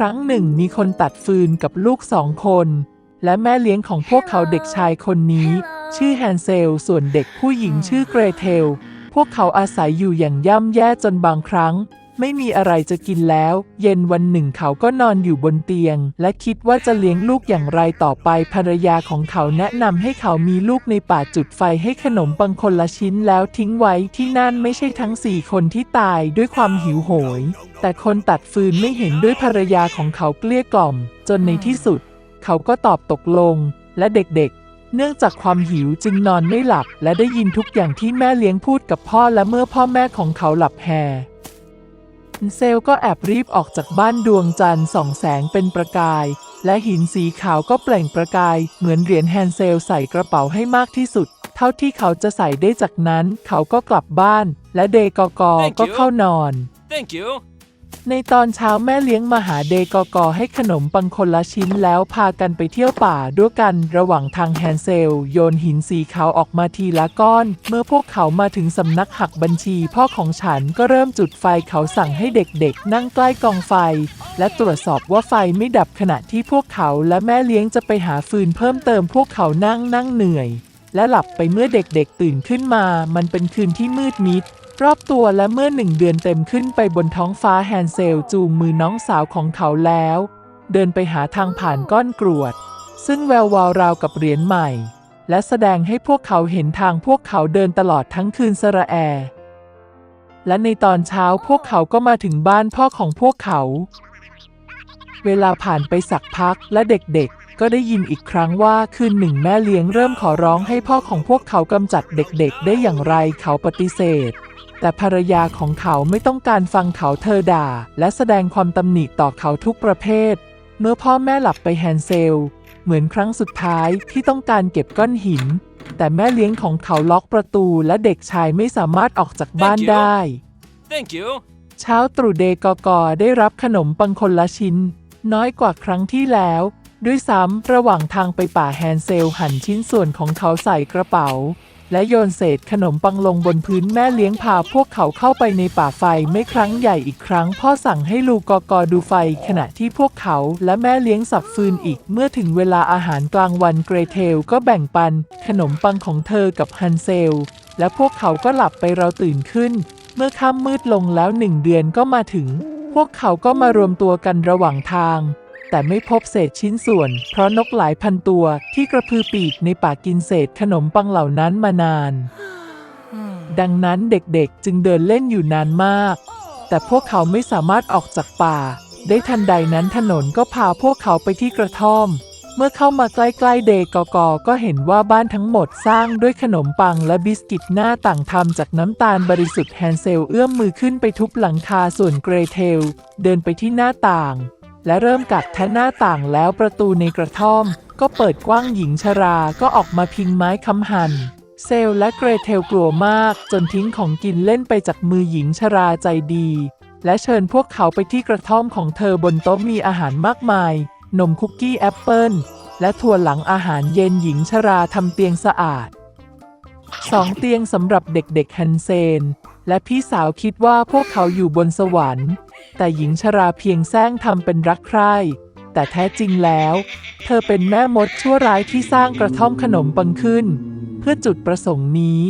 ครั้งหนึ่งมีคนตัดฟืนกับลูกสองคน และแม่เลี้ยงของพวกเขาเด็กชายคนนี้ ชื่อแฮนเซล ส่วนเด็กผู้หญิงชื่อเกรเทล พวกเขาอาศัยอยู่อย่างย่ำแย่จนบางครั้ง ไม่มีอะไรจะกินแล้ว เย็นวันหนึ่งเขาก็นอนอยู่บนเตียง และคิดว่าจะเลี้ยงลูกอย่างไรต่อไปภรรยาของเขาแนะนำให้เขามีลูกในป่าจุดไฟให้ขนมปังคนละชิ้นแล้วทิ้งไว้ที่นั่นไม่ใช่ทั้งสี่คนที่ตายด้วยความหิวโหย แต่คนตัดฟืนไม่เห็นด้วยภรรยาของเขาเกลี้ยกล่อม จนในที่สุด เขาก็ตอบตกลง และเด็กๆเนื่องจากความหิวจึงนอนไม่หลับ และได้ยินทุกอย่างที่แม่เลี้ยงพูดกับพ่อและเมื่อพ่อแม่ของเขาหลับแฮ เซลก็แอบรีบออกจากบ้านดวงจันทร์ส่องแสงเป็นประกาย และหินสีขาวก็เปล่งประกาย เหมือนเหรียญแฮนเซลใส่กระเป๋าให้มากที่สุด เท่าที่เขาจะใส่ได้จากนั้น เขาก็กลับบ้าน และเดกอกอก็เข้านอน Thank you. ในตอนเช้าแม่เลี้ยงมาหาเดกอกอให้ขนมปังคนละชิ้นแล้วพากันไปเที่ยวป่าด้วยกันระหว่างทางแฮนเซล โยนหินสีขาวออกมาทีละก้อน เมื่อพวกเขามาถึงสำนักหักบัญชีพ่อของฉันก็เริ่มจุดไฟเขาสั่งให้เด็กๆ นั่งใกล้กองไฟ และตรวจสอบว่าไฟไม่ดับขณะที่พวกเขาและแม่เลี้ยงจะไปหาฟืนเพิ่มเติมพวกเขานั่งนั่งเหนื่อย และหลับไปเมื่อเด็กๆตื่นขึ้นมา มันเป็นคืนที่มืดมิด รอบตัวและเมื่อหนึ่งเดือนเต็มขึ้นไปบนท้องฟ้าแฮนเซลจูงมือน้องสาวของเขาแล้ว เดินไปหาทางผ่านก้อนกรวด ซึ่งแวววาวราวกับเหรียญใหม่ และแสดงให้พวกเขาเห็นทางพวกเขาเดินตลอดทั้งคืนสระแอ และในตอนเช้าพวกเขาก็มาถึงบ้านพ่อของพวกเขา เวลาผ่านไปสักพักและเด็กๆก็ได้ยินอีกครั้งว่าคืนหนึ่งแม่เลี้ยงเริ่มขอร้องให้พ่อของพวกเขากำจัดเด็กๆ ได้อย่างไรเขาปฏิเสธ แต่ภรรยาของเขาไม่ต้องการฟังเขาเธอด่า และแสดงความตำหนิต่อเขาทุกประเภท เมื่อพ่อแม่หลับไปแฮนเซล เหมือนครั้งสุดท้ายที่ต้องการเก็บก้อนหิน แต่แม่เลี้ยงของเขาล็อกประตูและเด็กชายไม่สามารถออกจากบ้าน Thank you ได้ Thank you. เช้าตรู่เดกอกอได้รับขนมปังคนละชิ้น น้อยกว่าครั้งที่แล้ว ด้วยซ้ำระหว่างทางไปป่าแฮนเซลหั่นชิ้นส่วนของเขาใส่กระเป๋า และโยนเศษขนมปังลงบนพื้นแม่เลี้ยงพาพวกเขาเข้าไปในป่าไฟไม่ครั้งใหญ่อีกครั้ง พ่อสั่งให้ลูกกอกอดูไฟขณะที่พวกเขาและแม่เลี้ยงสับฟืนอีก เมื่อถึงเวลาอาหารกลางวันเกรเทลก็แบ่งปัน ขนมปังของเธอกับฮันเซล และพวกเขาก็หลับไปเราตื่นขึ้น เมื่อค่ำมืดลงแล้วหนึ่งเดือนก็มาถึง พวกเขาก็มารวมตัวกันระหว่างทาง แต่ไม่พบเศษชิ้นส่วน เพราะนกหลายพันตัวที่กระพือปีกในป่ากินเศษขนมปังเหล่านั้นมานาน ดังนั้นเด็กๆจึงเดินเล่นอยู่นานมาก แต่พวกเขาไม่สามารถออกจากป่า ได้ทันใดนั้นถนนก็พาพวกเขาไปที่กระท่อม เมื่อเข้ามาใกล้ๆเดกอกอก็เห็นว่าบ้านทั้งหมดสร้างด้วยขนมปังและบิสกิตหน้าต่างทำจากน้ำตาลบริสุทธิ์แฮนเซลเอื้อมมือขึ้นไปทุบหลังคาส่วนเกรเทล เดินไปที่หน้าต่าง และเริ่มกัดแทะหน้าต่างแล้วประตูในกระท่อม ก็เปิดกว้างหญิงชราก็ออกมาพิงไม้คำหัน เซลและเกรเทลกลัวมากจนทิ้งของกินเล่นไปจากมือหญิงชราใจดี และเชิญพวกเขาไปที่กระท่อมของเธอบนโต๊ะมีอาหารมากมาย นมคุกกี้แอปเปิลและถั่วหลังอาหารเย็นหญิงชราทำเตียงสะอาดสองเตียงสำหรับเด็กๆฮันเซน และพี่สาวคิดว่าพวกเขาอยู่บนสวรรค์ แต่หญิงชราเพียงแซงทำเป็นรักใคร่ แต่แท้จริงแล้ว เธอเป็นแม่มดชั่วร้ายที่สร้างกระท่อมขนมปังขึ้น เพื่อจุดประสงค์นี้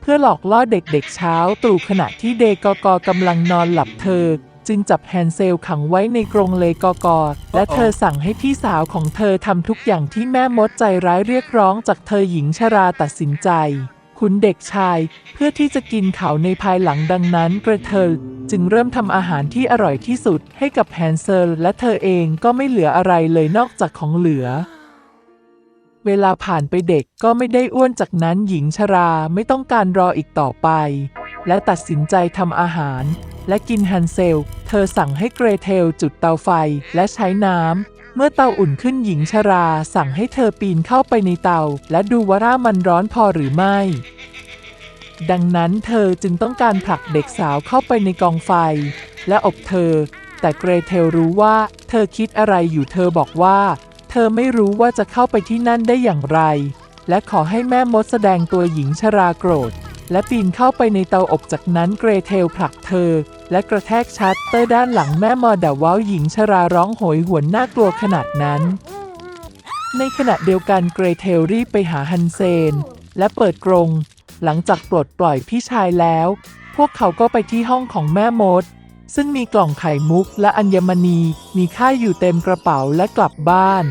เพื่อหลอกล่อเด็กๆเช้าตรู่ขณะที่เดกอกอกำลังนอนหลับเธอ จึงจับแฮนเซลขังไว้ในกรงเลกอกอและเธอสั่งให้พี่สาวของเธอทำทุกอย่างที่แม่มดใจร้ายเรียกร้องจากเธอหญิงชราตัดสินใจคุณเด็กชายเพื่อที่จะกินเขาในภายหลังดังนั้นกระเทล จึงเริ่มทำอาหารที่อร่อยที่สุดให้กับแฮนเซลและเธอเองก็ไม่เหลืออะไรเลยนอกจากของเหลือ เวลาผ่านไปเด็กก็ไม่ได้อ้วนจากนั้นหญิงชราไม่ต้องการรออีกต่อไป และตัดสินใจทำอาหาร และกินแฮนเซล เธอสั่งให้เกรเทลจุดเตาไฟและใช้น้ำเมื่อเตาอุ่นขึ้นหญิงชราสั่งให้เธอปีนเข้าไปในเตา และดูว่าร่ามันร้อนพอหรือไม่ ดังนั้นเธอจึงต้องการผลักเด็กสาวเข้าไปในกองไฟ และอบเธอ แต่เกรเทลรู้ว่าเธอคิดอะไรอยู่เธอบอกว่า เธอไม่รู้ว่าจะเข้าไปที่นั่นได้อย่างไร และขอให้แม่มดแสดงตัวหญิงชราโกรธ และปีนเข้าไปในเตาอบจากนั้นเกรเทลผลักเธอ และกระแทกชัตเตอร์ด้านหลังแม่มอดาว้าวหญิงชราร้องโหยหวนน่ากลัวขนาดนั้น ในขณะเดียวกันเกรเทลรีบไปหาฮันเซน และเปิดกรง หลังจากปลดปล่อยพี่ชายแล้ว พวกเขาก็ไปที่ห้องของแม่มด ซึ่งมีกล่องไข่มุกและอัญมณีมีค่าอยู่เต็มกระเป๋าและกลับบ้าน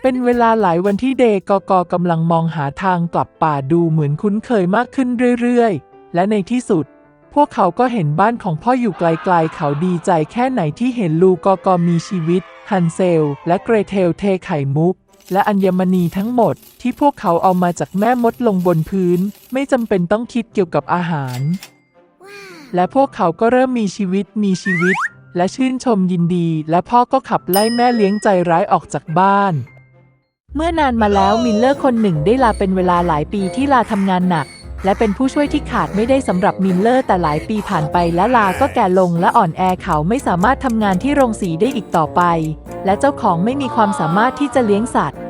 เป็นเวลาหลายวันที่เดกกกำลังมองหาทางกลับป่าดูเหมือนคุ้นเคยมากขึ้นเรื่อยๆ และในที่สุด พวกเขาก็เห็นบ้านของพ่ออยู่ไกลๆ เขาดีใจแค่ไหนที่เห็นลูกกกมีชีวิต ฮันเซล และเกรเทลเทไข่มุก และอัญมณีทั้งหมดที่พวกเขาเอามาจากแม่มดลงบนพื้น ไม่จำเป็นต้องคิดเกี่ยวกับอาหาร และพวกเขาก็เริ่มมีชีวิตมีชีวิต และชื่นชมยินดี และพ่อก็ขับไล่แม่เลี้ยงใจร้ายออกจากบ้าน เมื่อนานมาแล้วมิลเลอร์คนหนึ่งได้ลาเป็นเวลาหลายปีที่ลาทำงานหนัก และเป็นผู้ช่วยที่ขาดไม่ได้สำหรับมิลเลอร์แต่หลายปีผ่านไปและลาก็แก่ลงและอ่อนแอเขาไม่สามารถทำงานที่โรงสีได้อีกต่อไป และเจ้าของไม่มีความสามารถที่จะเลี้ยงสัตว์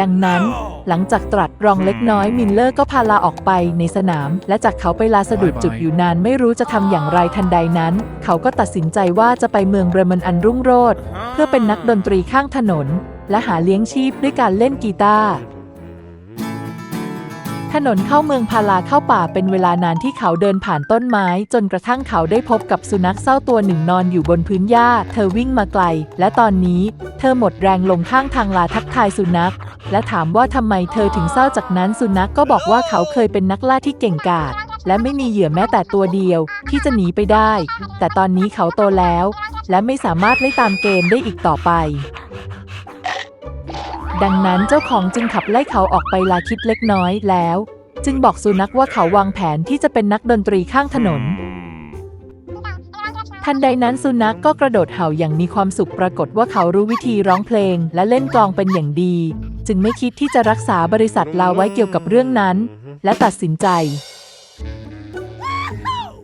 ดังนั้นหลังจากตรัสรองเล็กน้อยมิลเลอร์ก็พาลาออกไปในสนาม และจากเขาไปลาสะดุดจุดอยู่นานไม่รู้จะทำอย่างไรทันใดนั้น เขาก็ตัดสินใจว่าจะไปเมืองเบรเมนอันรุ่งโรจน์เพื่อเป็นนักดนตรีข้างถนน และหาเลี้ยงชีพด้วยการเล่นกีตาร์ ถนนเข้าเมืองพาลาเข้าป่าเป็นเวลานานที่เขาเดินผ่านต้นไม้ จนกระทั่งเขาได้พบกับสุนัขเศร้าตัวหนึ่งนอนอยู่บนพื้นหญ้า เธอวิ่งมาไกล และตอนนี้ เธอหมดแรงลงข้างทางลาทักทายสุนัข และถามว่าทำไมเธอถึงเศร้าจากนั้นสุนัขกก็บอกว่าเขาเคยเป็นนักล่าที่เก่งกาจและไม่มีเหยื่อแม้แต่ตัวเดียว ที่จะหนีไปได้ แต่ตอนนี้เขาโตแล้ว และไม่สามารถไล่ตามเกมได้อีกต่อไป ดังนั้นเจ้าของจึงขับไล่เขาออกไปลาคิดเล็กน้อยแล้ว จึงบอกสุนัขว่าเขาวางแผนที่จะเป็นนักดนตรีข้างถนน ทันใดนั้นสุนัขกก็กระโดดเห่าอย่างมีความสุขปรากฏว่าเขารู้วิธีร้องเพลง และเล่นกลองเป็นอย่างดี จึงไม่คิดที่จะรักษาบริษัทลาไว้เกี่ยวกับเรื่องนั้น และตัดสินใจ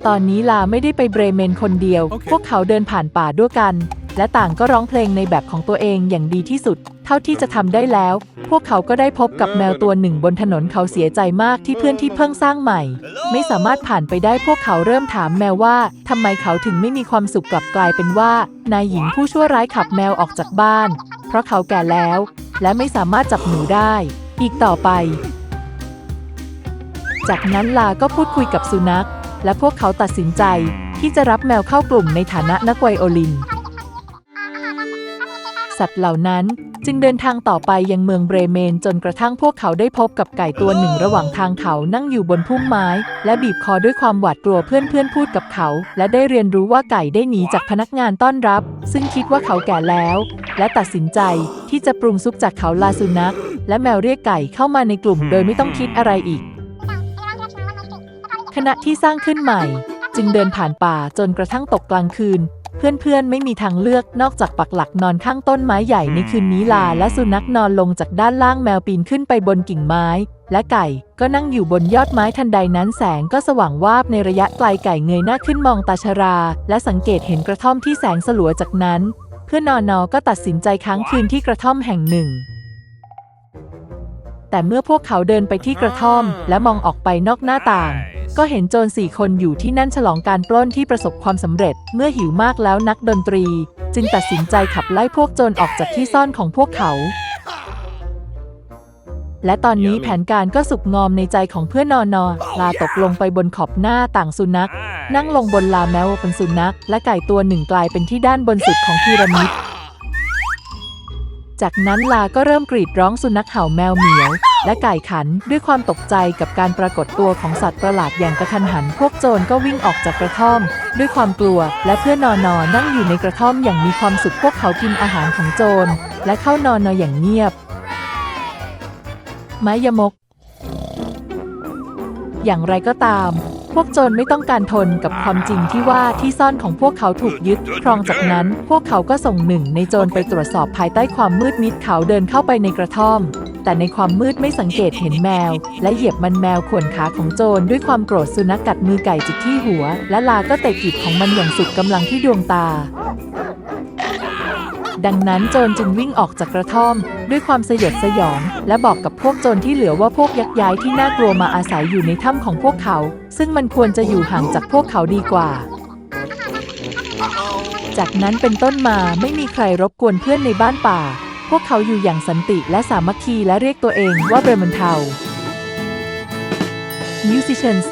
ตอนนี้ลาไม่ได้ไปเบรเมนคนเดียวพวกเขาเดินผ่านป่าด้วยกัน และต่างก็ร้องเพลงในแบบของตัวเองอย่างดีที่สุด เท่าที่จะทำได้แล้ว พวกเขาก็ได้พบกับแมวตัวหนึ่งบนถนนเขาเสียใจมากที่เพื่อนที่เพิ่งสร้างใหม่ ไม่สามารถผ่านไปได้พวกเขาเริ่มถามแมวว่าทำไมเขาถึงไม่มีความสุขกลับกลายเป็นว่า นายหญิงผู้ชั่วร้ายขับแมวออกจากบ้าน เพราะเขาแก่แล้ว และไม่สามารถจับหนูได้ อีกต่อไป จากนั้นลาก็พูดคุยกับสุนัข และพวกเขาตัดสินใจที่จะรับแมวเข้ากลุ่มในฐานะนักไวโอลิน สัตว์เหล่านั้นจึงเดินทางต่อไปยังเมืองเบรเมนจนกระทั่งพวกเขาได้พบกับไก่ตัวหนึ่งระหว่างทางเขานั่งอยู่บนพุ่มไม้ และบีบคอด้วยความหวาดกลัวเพื่อนเพื่อนๆพูดกับเขา และได้เรียนรู้ว่าไก่ได้หนีจากพนักงานต้อนรับ ซึ่งคิดว่าเขาแก่แล้ว และตัดสินใจที่จะปรุงซุปจากเขาลาสุนัขและแมวเรียกไก่เข้ามาในกลุ่มโดยไม่ต้องคิดอะไรอีกคณะที่สร้างขึ้นใหม่ จึงเดินผ่านป่าจนกระทั่งตกกลางคืน เพื่อนๆ ไม่มีทางเลือกนอกจากปักหลักนอนข้างต้นไม้ใหญ่ในคืนนี้ลา และสุนัขนอนลงจากด้านล่างแมวปีนขึ้นไปบนกิ่งไม้ และไก่ก็นั่งอยู่บนยอดไม้ทันใดนั้นแสงก็สว่างวาบในระยะไกลไก่เงยหน้าขึ้นมองตาชรา และสังเกตเห็นกระท่อมที่แสงสลัวจากนั้น เพื่อนอนอก็ตัดสินใจค้างคืนที่กระท่อมแห่งหนึ่งแต่เมื่อพวกเขาเดินไปที่กระท่อม และมองออกไปนอกหน้าต่าง ก็เห็นโจรสี่คนอยู่ที่นั่นฉลองการปล้นที่ประสบความสำเร็จ เมื่อหิวมากแล้วนักดนตรี จึงตัดสินใจขับไล่พวกโจรออกจากที่ซ่อนของพวกเขา และตอนนี้แผนการก็สุกงอมในใจของเพื่อนนอนอลาตกลงไปบนขอบหน้าต่างสุนัข นั่งลงบนลาแมวเป็นสุนัข และไก่ตัวหนึ่งกลายเป็นที่ด้านบนสุดของพีระมิด จากนั้นลาก็เริ่มกรีดร้องสุนัขเห่าแมวเหมียว และไก่ขันด้วยความตกใจกับการปรากฏตัวของสัตว์ประหลาดอย่างกระทันหัน พวกโจรก็วิ่งออกจากกระท่อม ด้วยความกลัว และเพื่อนอนอนั่งอยู่ในกระท่อมอย่างมีความสุขพวกเขากินอาหารของโจร และเข้านอนนอนอย่างเงียบ ไม้ยมก อย่างไรก็ตาม พวกโจรไม่ต้องการทนกับความจริงที่ว่าที่ซ่อนของพวกเขาถูกยึดครองจากนั้น พวกเขาก็ส่งหนึ่งในโจรไปตรวจสอบภายใต้ความมืดมิดเขาเดินเข้าไปในกระท่อม แต่ในความมืดไม่สังเกตเห็นแมว และเหยียบมันแมวข่วนขาของโจรด้วยความโกรธสุนัขกัดมือไก่จิกที่หัว และลาก็เตะกีบของมันอย่างสุดกำลังที่ดวงตา ดังนั้นโจรจึงวิ่งออกจากกระท่อม ด้วยความสยดสยอง และบอกกับพวกโจรที่เหลือว่าพวกยักษ์ย้ายที่น่ากลัวมาอาศัยอยู่ในถ้ำของพวกเขา ซึ่งมันควรจะอยู่ห่างจากพวกเขาดีกว่า จากนั้นเป็นต้นมาไม่มีใครรบกวนเพื่อนในบ้านป่า พวกเขาอยู่อย่างสันติและสามัคคีและเรียกตัวเองว่าเบรมันเทา Musicians